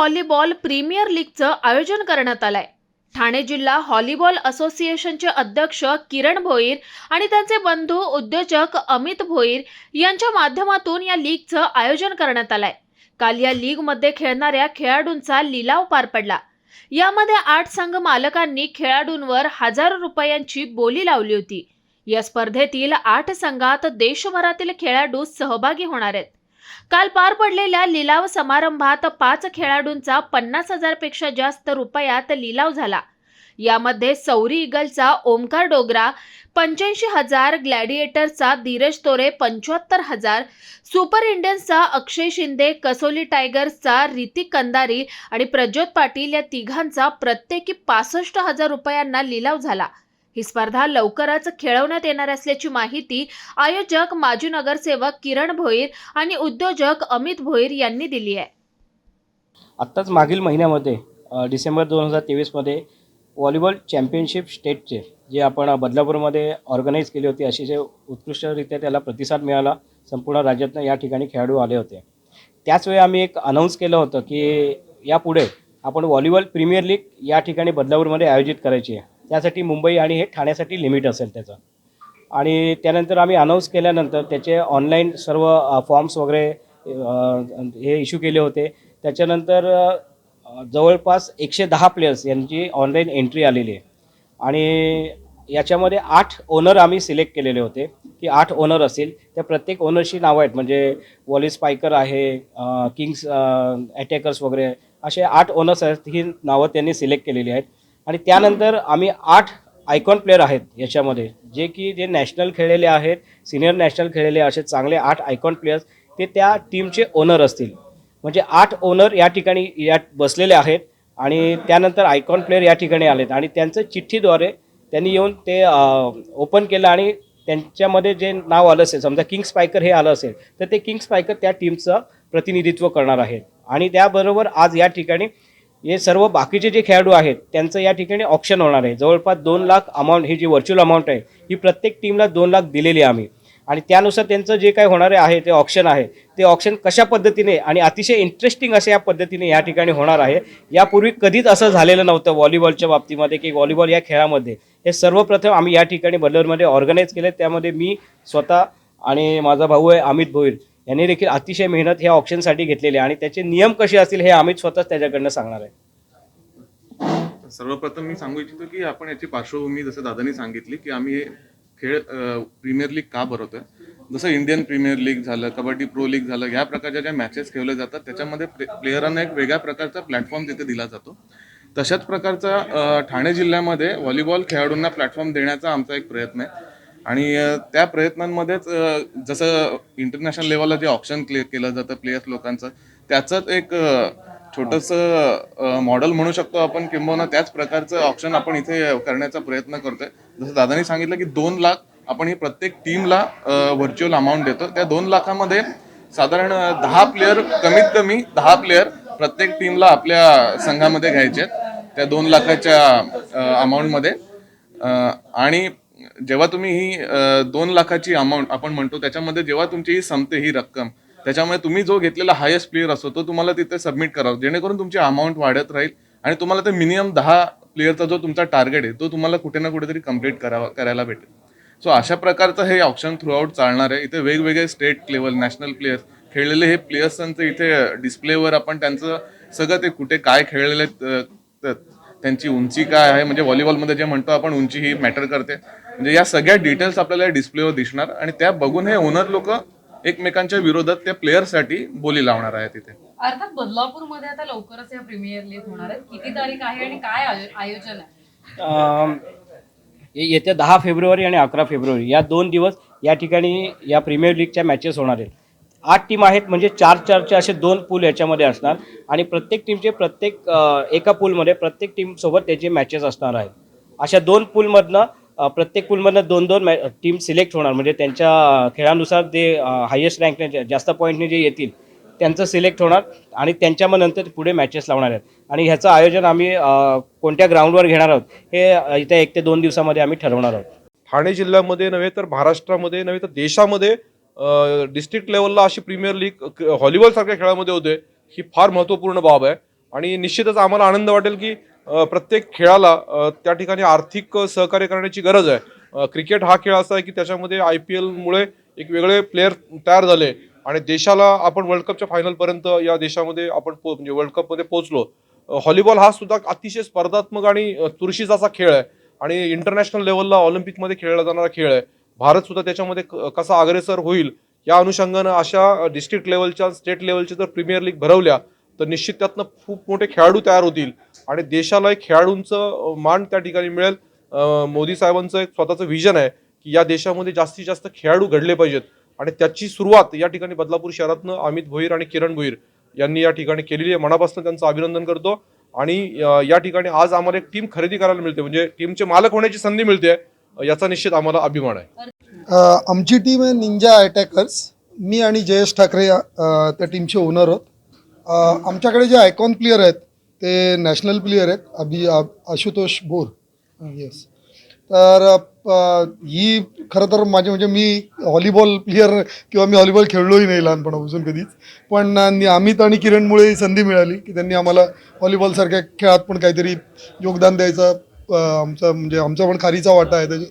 Volleyball premier लीगचं आयोजन करण्यात आलंय. ठाणे जिल्हा हॉलीबॉल असोसिएशनचे अध्यक्ष किरण भोईर आणि त्यांचे बंधू उद्योजक अमित भोईर यांच्या माध्यमातून या लीगचं आयोजन करण्यात आलंय. काल या लीगमध्ये खेळणाऱ्या खेळाडूंचा लिलाव पार पडला. यामध्ये आठ संघ मालकांनी खेळाडूंवर हजारो रुपयांची बोली लावली होती. या स्पर्धेतील आठ संघात देशभरातील खेळाडू सहभागी होणार आहेत. काल पार पडलेल्या लिलाव समारंभात पाच खेळाडूंचा पन्नास हजारपेक्षा जास्त रुपयात लिलाव झाला. यामध्ये सौरी इगलचा ओमकार डोगरा पंच्याऐंशी हजार ग्लॅडिएटरचा धीरज तोरे पंच्याहत्तर हजार सुपर इंडियन्सचा अक्षय शिंदे कसोली टायगर्सचा रितिक कंदारी आणि प्रज्योत पाटील या तिघांचा प्रत्येकी पासष्ट हजार रुपयांना लिलाव झाला. ही स्पर्धा लवकरच खेळवण्यात येणार असल्याची माहिती आयोजक माजी नगरसेवक किरण भोईर आणि उद्योजक अमित भोईर यांनी दिली आहे. आत्ताच मागील महिन्यामध्ये डिसेंबर दोन हजार तेवीसमध्ये व्हॉलीबॉल चॅम्पियनशिप स्टेटचे जे आपण बदलापूरमध्ये ऑर्गनाईज केली होती जे उत्कृष्टरित्या त्याला प्रतिसाद मिळाला संपूर्ण राज्यातनं या ठिकाणी खेळाडू आले होते. त्याचवेळी आम्ही एक अनाऊन्स केलं होतं की यापुढे आपण व्हॉलीबॉल प्रीमियर लीग या ठिकाणी बदलापूरमध्ये आयोजित करायची आहे. त्यासाठी मुंबई आणि हे ठाण्यासाठी लिमिट असेल त्याचं. आणि त्यानंतर आम्ही अनाऊन्स केल्यानंतर त्याचे ऑनलाईन सर्व फॉर्म्स वगैरे हे इश्यू केले होते. त्याच्यानंतर जवळपास एकशे दहा प्लेयर्स यांची ऑनलाईन एंट्री आलेली आहे. आणि याच्यामध्ये आठ ओनर आम्ही सिलेक्ट केलेले होते की आठ ओनर असतील. त्या प्रत्येक ओनरची नावं आहेत म्हणजे वॉली स्पायकर आहे किंग्स अटॅकर्स वगैरे. असे आठ ओनर्स आहेत ही नावं त्यांनी सिलेक्ट केलेली आहेत. आणि त्यानंतर आम्ही आठ आयकॉन प्लेअर आहेत याच्यामध्ये जे की जे नॅशनल खेळलेले आहेत सिनियर नॅशनल खेळलेले असे चांगले आठ आयकॉन प्लेयर्स ते त्या टीमचे ओनर असतील. म्हणजे आठ ओनर या ठिकाणी या बसलेले आहेत आणि त्यानंतर आयकॉन प्लेअर या ठिकाणी आलेत. आणि त्यांचं चिठ्ठीद्वारे त्यांनी येऊन ते ओपन केलं आणि त्यांच्यामध्ये जे नाव आलं असेल समजा किंग स्पायकर हे आलं असेल तर ते किंग स्पायकर त्या टीमचं प्रतिनिधित्व करणार आहेत. आणि त्याबरोबर आज या ठिकाणी हे सर्व बाकीचे जे खेळाडू आहेत त्यांचं या ठिकाणी ऑप्शन होणार आहे. जवळपास दोन लाख अमाऊंट ही जी व्हर्च्युअल अमाऊंट आहे ही प्रत्येक टीमला दोन लाख दिलेली आहे आम्ही. आणि त्यानुसार त्यांचं जे काही होणारे आहे ते ऑप्शन आहे. ते ऑप्शन कशा पद्धतीने आणि अतिशय इंटरेस्टिंग अशा या पद्धतीने या ठिकाणी होणार आहे. यापूर्वी कधीच असं झालेलं नव्हतं व्हॉलीबॉलच्या बाबतीमध्ये की व्हॉलीबॉल या खेळामध्ये. हे सर्वप्रथम आम्ही या ठिकाणी बल्लरमध्ये ऑर्गनाईज केले त्यामध्ये मी स्वतः आणि माझा भाऊ आहे अमित भोईर. यांनी देखील अतिशय मेहनत ह्या ऑप्शनसाठी घेतलेली आहे. आणि त्याचे नियम कसे असतील हे आम्ही स्वतःच त्याच्याकडनं सांगणार आहे. सर्वप्रथम मी सांगू इच्छितो की आपण याची पार्श्वभूमी जसं दादानी सांगितली की आम्ही हे खेळ प्रीमियर लीग का भरवतोय जसं इंडियन प्रीमियर लीग झालं कबड्डी प्रो लीग झालं या प्रकारच्या ज्या मॅचेस खेळल्या जातात त्याच्यामध्ये प्लेयरांना एक वेगळ्या प्रकारचा प्लॅटफॉर्म तिथे दिला जातो. तशाच प्रकारचा ठाणे जिल्ह्यामध्ये व्हॉलीबॉल खेळाडूंना प्लॅटफॉर्म देण्याचा आमचा एक प्रयत्न आहे. आणि त्या प्रयत्नांमध्येच जसं इंटरनॅशनल लेवलला जे ऑप्शन क्लिअर केलं जातं प्लेयर्स लोकांचं त्याचंच एक छोटंसं मॉडेल म्हणू शकतो आपण किंबहुना त्याच प्रकारचं ऑप्शन आपण इथे करण्याचा प्रयत्न करतोय. जसं दादानी सांगितलं की दोन लाख आपण ही प्रत्येक टीमला व्हर्च्युअल अमाऊंट देतो. त्या दोन लाखामध्ये साधारण दहा प्लेअर कमीत कमी दहा प्लेअर प्रत्येक टीमला आपल्या संघामध्ये घ्यायचे आहेत. त्या दोन लाखाच्या अमाऊंटमध्ये आणि जेव्हा तुम्ही ही दोन लाखाची अमाऊंट आपण म्हणतो त्याच्यामध्ये जेव्हा तुमची ही संपते ही रक्कम त्याच्यामुळे तुम्ही जो घेतलेला हायेस्ट प्लेअर असतो तो तुम्हाला तिथे सबमिट करावा जेणेकरून तुमची अमाऊंट वाढत राहील आणि तुम्हाला ते मिनिमम दहा प्लेअरचा जो तुमचा टार्गेट आहे तो तुम्हाला कुठे ना कुठेतरी कंप्लीट करावा करायला भेटेल. सो अशा प्रकारचं हे ऑप्शन थ्रूआउट चालणार आहे. इथे वेगवेगळे स्टेट लेवल नॅशनल प्लेयर्स खेळलेले हे प्लेयर्सांचं इथे डिस्प्लेवर आपण त्यांचं सगळं ते कुठे काय खेळलेले त्यांची उंची काय आहे म्हणजे व्हॉलीबॉलमध्ये जे म्हणतो आपण उंची ही मॅटर करते. म्हणजे या सगळ्या डिटेल्स आपल्याला डिस्प्लेवर दिसणार आणि त्या बघून हे ओनर लोक एकमेकांच्या विरोधात त्या प्लेयरसाठी बोली लावणार आहेत तिथे अर्थात बदलापूरमध्ये आता लवकरच या प्रीमियर लीग होणार आहे किती तारीख आहे आणि काय आयो- आयोजन आहे? ये- येत्या दहा फेब्रुवारी आणि अकरा फेब्रुवारी या दोन दिवस या ठिकाणी या प्रीमियर लीगच्या मॅचेस होणार आहेत. आठ टीम आहेत म्हणजे चार चारचे असे दोन पूल याच्यामध्ये असणार आणि प्रत्येक टीमचे प्रत्येक अ, एका पूलमध्ये प्रत्येक टीमसोबत त्याचे मॅचेस असणार आहेत. अशा दोन पूलमधनं प्रत्येक पूलमधनं दोन दोन मॅ टीम सिलेक्ट होणार. म्हणजे त्यांच्या खेळानुसार जे हायेस्ट रँकने जास्त पॉईंटने जे येतील त्यांचं सिलेक्ट होणार आणि त्यांच्या मग नंतर पुढे मॅचेस लावणार आहेत. आणि ह्याचं आयोजन आम्ही कोणत्या ग्राउंडवर घेणार आहोत हे इथे एक ते दोन दिवसामध्ये आम्ही ठरवणार आहोत. ठाणे जिल्ह्यामध्ये नव्हे तर महाराष्ट्रामध्ये नव्हे तर देशामध्ये डिस्ट्रिक्ट लेवलला अशी प्रीमियर लीग हॉलीबॉलसारख्या खेळामध्ये होते ही फार महत्त्वपूर्ण बाब आहे. आणि निश्चितच आम्हाला आनंद वाटेल की प्रत्येक खेळाला त्या ठिकाणी आर्थिक सहकार्य करण्याची गरज आहे. क्रिकेट हा खेळ असा आहे की त्याच्यामध्ये आय पी एलमुळे एक वेगळे प्लेयर तयार झाले आणि देशाला आपण वर्ल्ड कपच्या फायनलपर्यंत या देशामध्ये आपण पो म्हणजे वर्ल्ड कपमध्ये पोहोचलो. व्हॉलीबॉल हा सुद्धा अतिशय स्पर्धात्मक आणि तुरशीचा चुरशीचा असा खेळ आहे आणि इंटरनॅशनल लेवलला ऑलिम्पिकमध्ये खेळला जाणारा खेळ आहे. भारत सुद्धा त्याच्यामध्ये क- कसा अग्रेसर होईल या अनुषंगानं अशा डिस्ट्रिक्ट लेवलच्या स्टेट लेवलच्या जर प्रीमियर लीग भरवल्या तर निश्चित त्यातनं खूप मोठे खेळाडू तयार होतील. आणि देशाला एक खेळाडूंचं मान त्या ठिकाणी मिळेल. मोदी साहेबांचं एक स्वतःचं व्हिजन आहे की या देशामध्ये जास्तीत जास्त खेळाडू घडले पाहिजेत. आणि त्याची सुरुवात या ठिकाणी बदलापूर शहरातनं अमित भोईर आणि किरण भोईर यांनी या ठिकाणी केलेली आहे. मनापासून त्यांचं अभिनंदन करतो. आणि या ठिकाणी आज आम्हाला एक टीम खरेदी करायला मिळते. म्हणजे टीमचे मालक होण्याची संधी मिळते. याचा निश्चित आम्हाला अभिमान आहे. आमची टीम आहे निंजा अटॅकर्स मी आणि जयेश ठाकरे त्या टीमचे ओनर आहोत. आमच्याकडे जे आयकॉन प्लेयर आहेत ते नॅशनल प्लेयर आहेत अभि आशुतोष बोर. येस तर ही खरं तर माझे म्हणजे मी व्हॉलीबॉल प्लेयर किंवा मी व्हॉलीबॉल खेळलोही नाही लहानपणापासून कधीच. पण अमित आणि किरणमुळे ही संधी मिळाली की त्यांनी आम्हाला व्हॉलीबॉलसारख्या खेळात पण काहीतरी योगदान द्यायचं आमचं म्हणजे आमचा पण खारीचा वाटा आहे. त्याच्या